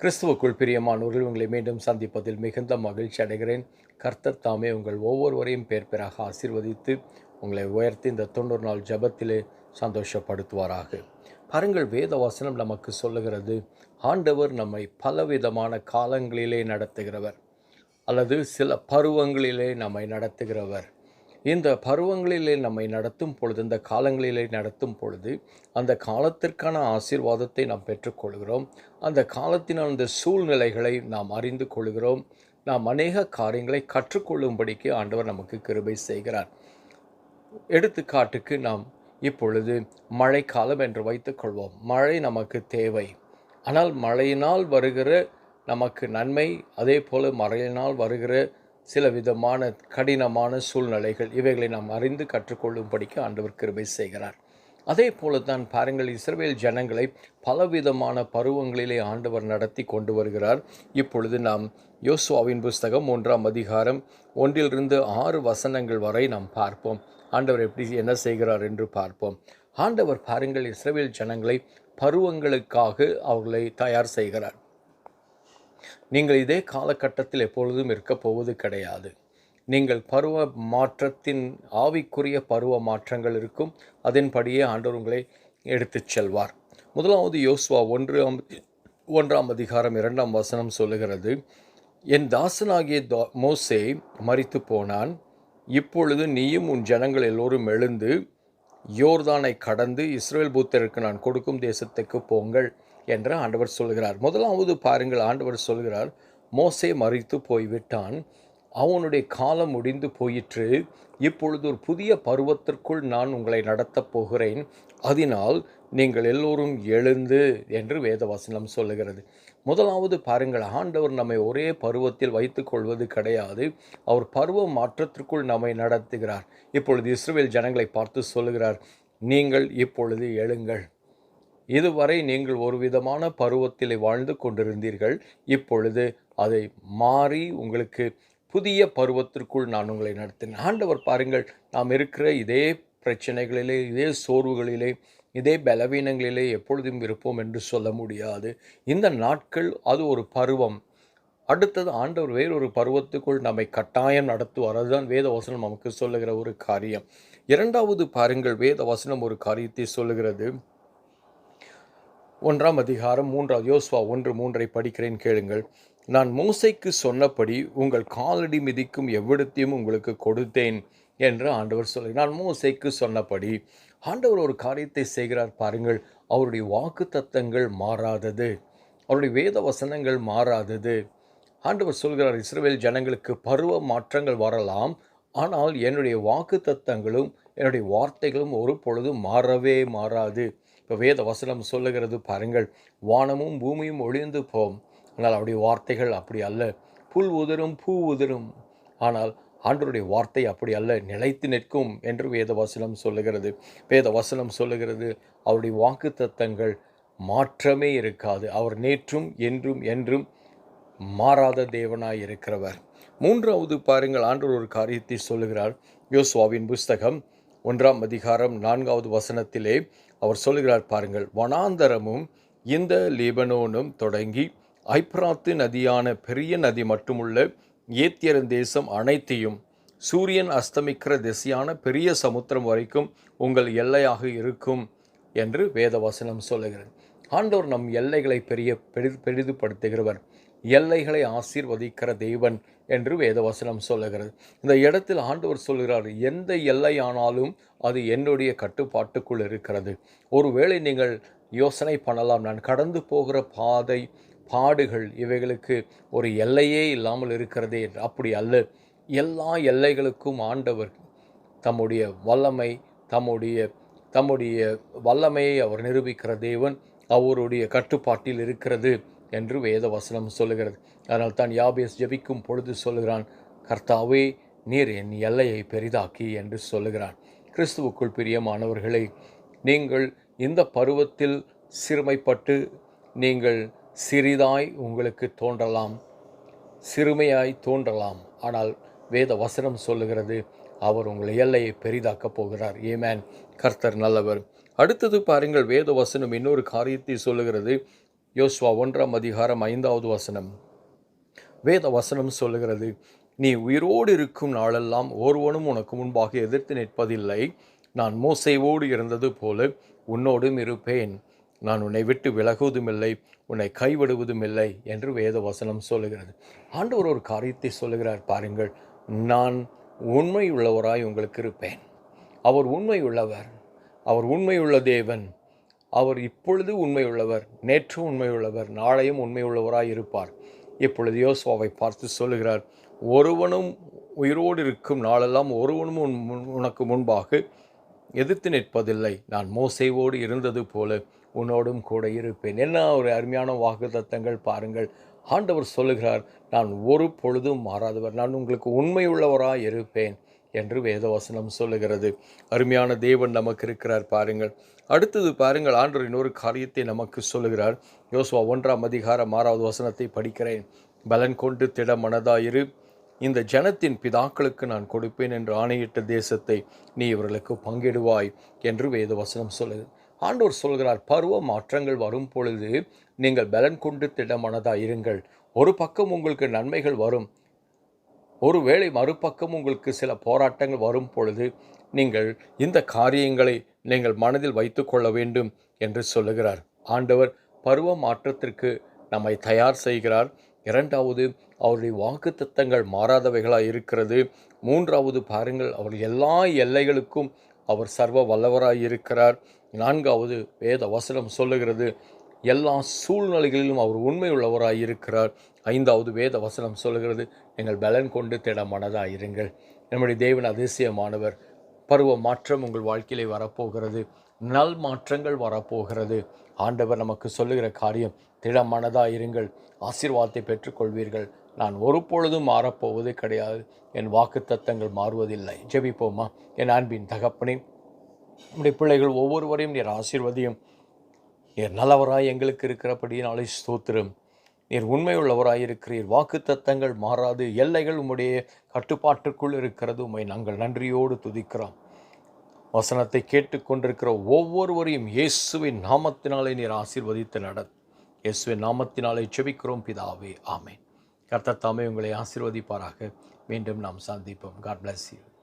கிறிஸ்துவுக்குள் பிரியமானவர்கள் உங்களை மீண்டும் சந்திப்பதில் மிகுந்த மகிழ்ச்சி அடைகிறேன். கர்த்தர் தாமே உங்கள் ஒவ்வொருவரையும் பேர் பேராக ஆசீர்வதித்து உங்களை உயர்த்தி இந்த தொண்ணூறு நாள் ஜபத்திலே சந்தோஷப்படுத்துவாராக. பாருங்கள் வேத வசனம் நமக்கு சொல்லுகிறது ஆண்டவர் நம்மை பலவிதமான காலங்களிலே நடத்துகிறவர் அல்லது சில பருவங்களிலே நம்மை நடத்துகிறவர். இந்த பருவங்களிலே நம்மை நடத்தும் பொழுது இந்த காலங்களிலே நடத்தும் பொழுது அந்த காலத்திற்கான ஆசீர்வாதத்தை நாம் பெற்றுக்கொள்கிறோம். அந்த காலத்தின் அந்த சூழ்நிலைகளை நாம் அறிந்து கொள்கிறோம். நாம் அநேக காரியங்களை கற்றுக்கொள்ளும்படிக்கு ஆண்டவர் நமக்கு கிருபை செய்கிறார். எடுத்துக்காட்டுக்கு நாம் இப்பொழுது மழைக்காலம் என்று வைத்துக்கொள்வோம் மழை நமக்கு தேவை. ஆனால் மழையினால் வருகிற நமக்கு நன்மை அதே போல் மழையினால் வருகிற சில விதமான கடினமான சூழ்நிலைகள் இவைகளை நாம் அறிந்து கற்றுக்கொள்ளும்படிக்கு ஆண்டவர் கிருபை செய்கிறார். அதே போல தான் பாருங்கள் இஸ்ரவேல் ஜனங்களை பலவிதமான பருவங்களிலே ஆண்டவர் நடத்தி கொண்டு வருகிறார். இப்பொழுது நாம் யோசுவாவின் புஸ்தகம் ஒன்றாம் அதிகாரம் ஒன்றிலிருந்து ஆறு வசனங்கள் வரை நாம் பார்ப்போம். ஆண்டவர் எப்படி என்ன செய்கிறார் என்று பார்ப்போம். ஆண்டவர் பாருங்கள் இஸ்ரவேல் ஜனங்களை பருவங்களுக்காக அவர்களை தயார் செய்கிறார். நீங்கள் இதே காலகட்டத்தில் எப்பொழுதும் இருக்கப் போவது கிடையாது. நீங்கள் பருவ மாற்றத்தின் ஆவிக்குரிய பருவ மாற்றங்கள் இருக்கும். அதன்படியே ஆண்டவர் உங்களை எடுத்துச் செல்வார். முதலாவது யோசுவா ஒன்று ஒன்றாம் அதிகாரம் இரண்டாம் வசனம் சொல்லுகிறது என் தாசனாகிய தா மோசே மறித்து போனான். இப்பொழுது நீயும் உன் ஜனங்கள் எல்லோரும் எழுந்து யோர்தானை கடந்து இஸ்ரேல் புத்தருக்கு நான் கொடுக்கும் தேசத்துக்கு போங்கள். என்று ஆண்டவர் சொல்கிறார். முதலாவது பாருங்கள் ஆண்டவர் சொல்கிறார் மோசே மறித்து போய்விட்டான். அவனுடைய காலம் முடிந்து போயிற்று. இப்பொழுது ஒரு புதிய பருவத்திற்குள் நான் உங்களை நடத்தப் போகிறேன். அதனால் நீங்கள் எல்லோரும் எழுந்து என்று வேதவசனம் சொல்லுகிறது. முதலாவது பாருங்கள் ஆண்டவர் நம்மை ஒரே பருவத்தில் வைத்துக்கொள்வது கிடையாது. அவர் பருவ மாற்றத்திற்குள் நம்மை நடத்துகிறார். இப்பொழுது இஸ்ரேல் ஜனங்களை பார்த்து சொல்லுகிறார் நீங்கள் இப்பொழுது எழுங்கள். இதுவரை நீங்கள் ஒரு விதமான பருவத்தில் வாழ்ந்து கொண்டிருந்தீர்கள். இப்பொழுது அதை மாறி உங்களுக்கு புதிய பருவத்திற்குள் நான் உங்களை நடத்தினேன். ஆண்டவர் பாருங்கள் நாம் இருக்கிற இதே பிரச்சனைகளிலே இதே சோர்வுகளிலே இதே பலவீனங்களிலே எப்பொழுதும் இருப்போம் என்று சொல்ல முடியாது. இந்த நாட்கள் அது ஒரு பருவம். அடுத்தது ஆண்டவர் வேறொரு பருவத்துக்குள் நம்மை கட்டாயம் நடத்துவார். அதுதான் வேத வசனம் நமக்கு சொல்லுகிற ஒரு காரியம். இரண்டாவது பாருங்கள் வேத வசனம் ஒரு காரியத்தை சொல்லுகிறது. ஒன்றாம் அதிகாரம் மூன்றாவது யோஸ்வா ஒன்று மூன்றை படிக்கிறேன் கேளுங்கள். நான் மூசைக்கு சொன்னபடி உங்கள் காலடி மிதிக்கும் எவ்விடத்தையும் உங்களுக்கு கொடுத்தேன் என்று ஆண்டவர் சொல்லி நான் மூசைக்கு சொன்னபடி ஆண்டவர் ஒரு காரியத்தை செய்கிறார் பாருங்கள் அவருடைய வாக்கு தத்தங்கள் மாறாதது அவருடைய வேத வசனங்கள் மாறாதது. ஆண்டவர் சொல்கிறார் இஸ்ரேல் ஜனங்களுக்கு பருவ மாற்றங்கள் வரலாம் ஆனால் என்னுடைய வாக்கு தத்தங்களும் என்னுடைய வார்த்தைகளும் ஒரு பொழுதும் மாறவே மாறாது. இப்போ வேத வசனம் சொல்லுகிறது பாருங்கள் வானமும் பூமியும் ஒளிந்து போம். ஆனால் அவருடைய வார்த்தைகள் அப்படி அல்ல. புல் உதிரும் பூ உதிரும். ஆனால் ஆண்டருடைய வார்த்தை அப்படி அல்ல. நிலைத்து நிற்கும் என்று வேத வசனம் சொல்லுகிறது. வேத வசனம் சொல்லுகிறது அவருடைய வாக்கு தத்தங்கள் மாற்றமே இருக்காது. அவர் நேற்றும் என்றும் என்றும் மாறாத தேவனாய் இருக்கிறவர். மூன்றாவது பாருங்கள் ஆண்டவர் ஒரு காரியத்தை சொல்லுகிறார். யோசுவாவின் புஸ்தகம் ஒன்றாம் அதிகாரம் நான்காவது வசனத்திலே அவர் சொல்கிறார் பாருங்கள் வனாந்தரமும் இந்த லீபனோனும் தொடங்கி ஐப்ராத்து நதியான பெரிய நதி மட்டுமுள்ள ஏத்தியரன் தேசம் அனைத்தையும் சூரியன் அஸ்தமிக்கிற திசையான பெரிய சமுத்திரம் வரைக்கும் உங்கள் எல்லையாக இருக்கும் என்று வேதவசனம் சொல்லுகிறது. ஆண்டோர் நம் எல்லைகளை பெரிய பெரி பெரிதுபடுத்துகிறவர். எல்லைகளை ஆசீர்வதிக்கிற தேவன் என்று வேதவசனம் சொல்லுகிறது. இந்த இடத்தில் ஆண்டவர் சொல்கிறார் எந்த எல்லையானாலும் அது என்னுடைய கட்டுப்பாட்டுக்குள் இருக்கிறது. ஒருவேளை நீங்கள் யோசனை பண்ணலாம். நான் கடந்து போகிற பாதை பாடுகள் இவைகளுக்கு ஒரு எல்லையே இல்லாமல் இருக்கிறதே. என்று அப்படி அல்ல. எல்லா எல்லைகளுக்கும் ஆண்டவர் தம்முடைய வல்லமை தம்முடைய தம்முடைய வல்லமையை அவர் நிரூபிக்கிற தேவன் அவருடைய கட்டுப்பாட்டில் இருக்கிறது. என்று வேத வசனம் சொல்லுகிறது. அதனால் தான் யாபேஸ் ஜெபிக்கும் பொழுது சொல்லுகிறான் கர்த்தாவே நீர் என் எல்லையை பெரிதாக்கி என்று சொல்லுகிறான். கிறிஸ்துவுக்குள் பிரியமானவர்களை நீங்கள் இந்த பருவத்தில் சிறுமைப்பட்டு நீங்கள் சிறிதாய் உங்களுக்கு தோன்றலாம் சிறுமையாய் தோன்றலாம். ஆனால் வேத வசனம் சொல்லுகிறது அவர் உங்கள் எல்லையை பெரிதாக்கப் போகிறார். ஏமேன் கர்த்தர் நல்லவர். அடுத்தது பாருங்கள் வேத வசனம் இன்னொரு காரியத்தை சொல்லுகிறது. யோசுவா ஒன்றாம் அதிகாரம் ஐந்தாவது வசனம். வேத வசனம் சொல்லுகிறது நீ உயிரோடு இருக்கும் நாளெல்லாம் ஒருவனும் உனக்கு முன்பாக எதிர்த்து நிற்பதில்லை. நான் மோசைவோடு இருந்தது போல உன்னோடும் இருப்பேன். நான் உன்னை விட்டு விலகுவதுமில்லை உன்னை கைவிடுவதும் இல்லை என்று வேத வசனம் சொல்லுகிறது. ஆண்டவர் ஒரு காரியத்தை சொல்லுகிறார் பாருங்கள். நான் உண்மை உள்ளவராய் உங்களுக்கு இருப்பேன். அவர் உண்மை உள்ளவர் அவர் உண்மையுள்ள தேவன். அவர் இப்பொழுது உண்மை உள்ளவர் நேற்று உண்மை உள்ளவர் நாளையும் உண்மை உள்ளவராய் இருப்பார் இப்பொழுது யோசுவாவை பார்த்து சொல்லுகிறார் ஒருவனும் உயிரோடு இருக்கும் நாளெல்லாம் ஒருவனும் உன் முன்- உனக்கு முன்பாக எதிர்த்து நிற்பதில்லை. நான் மோசைவோடு இருந்தது போல உன்னோடும் கூட இருப்பேன். என்ன ஒரு அருமையான வாக்குதத்தங்கள் பாருங்கள். ஆண்டவர் சொல்லுகிறார் நான் ஒரு பொழுதும் மாறாதவர். நான் உங்களுக்கு உண்மையுள்ளவராக இருப்பேன் என்று வேதவசனம் சொல்லுகிறது. அருமையான தேவன் நமக்கு இருக்கிறார் பாருங்கள். அடுத்தது பாருங்கள் ஆண்டவர் இன்னொரு காரியத்தை நமக்கு சொல்லுகிறார். யோசுவா ஒன்றாம் அதிகாரம் ஆறாவது வசனத்தை படிக்கிறேன். பலன் கொண்டு திட மனதாயிரு. இந்த ஜனத்தின் பிதாக்களுக்கு நான் கொடுப்பேன் என்று ஆணையிட்ட தேசத்தை நீ இவர்களுக்கு பங்கிடுவாய் என்று வேதவசனம் சொல்லுது. ஆண்டவர் சொல்கிறார் பருவ மாற்றங்கள் வரும் பொழுது நீங்கள் பலன் கொண்டு திடமனதாய் இருங்கள் ஒரு பக்கம் உங்களுக்கு நன்மைகள் வரும் ஒருவேளை மறுபக்கம் உங்களுக்கு சில போராட்டங்கள் வரும் பொழுது நீங்கள் இந்த காரியங்களை நீங்கள் மனதில் வைத்துக்கொள்ள வேண்டும் என்று சொல்லுகிறார். ஆண்டவர் பருவ மாற்றத்திற்கு நம்மை தயார் செய்கிறார். இரண்டாவது அவருடைய வாக்கு திட்டங்கள் மாறாதவைகளாக இருக்கிறது. மூன்றாவது பாருங்கள் அவர் எல்லா எல்லைகளுக்கும் அவர் சர்வ வல்லவராக இருக்கிறார். நான்காவது வேத வசனம் சொல்லுகிறது. எல்லா சூழ்நிலைகளிலும் அவர் உண்மை உள்ளவராய் இருக்கிறார். ஐந்தாவது வேத வசனம் சொல்லுகிறது நீங்கள் பலன் கொண்டு திட இருங்கள். நம்முடைய தேவன் அதிசயமானவர். பருவ மாற்றம் உங்கள் வாழ்க்கையிலே வரப்போகிறது. நல் மாற்றங்கள் வரப்போகிறது. ஆண்டவர் நமக்கு சொல்லுகிற காரியம் திடமனதாக இருங்கள். ஆசீர்வாதத்தை பெற்றுக்கொள்வீர்கள். நான் ஒரு பொழுதும் மாறப்போவது கிடையாது. என் வாக்குத்தத்தங்கள் மாறுவதில்லை. ஜெபிப்போமா? என் அன்பின் தகப்பனே நம்முடைய பிள்ளைகள் ஒவ்வொருவரையும் நீர் ஆசீர்வதியும். நீர் நல்லவராய் எங்களுக்கு இருக்கிறபடியினாலே ஸ்தோத்திரம். நீர் உண்மையுள்ளவராய் இருக்கிறீர். வாக்குத்தத்தங்கள் மாறாது. எல்லைகள் உம்முடைய கட்டுப்பாட்டுக்குள் இருக்கிறது. உம்மை நாங்கள் நன்றியோடு துதிக்கிறோம். வசனத்தை கேட்டுக்கொண்டிருக்கிற ஒவ்வொருவரையும் இயேசுவின் நாமத்தினாலே நீர் ஆசீர்வதித்து நட இயேசுவின் நாமத்தினாலே செபிக்கிறோம். பிதாவே ஆமேன். கர்த்தத்தாமே உங்களை ஆசீர்வதிப்பாராக. மீண்டும் நாம் சந்திப்போம். God bless you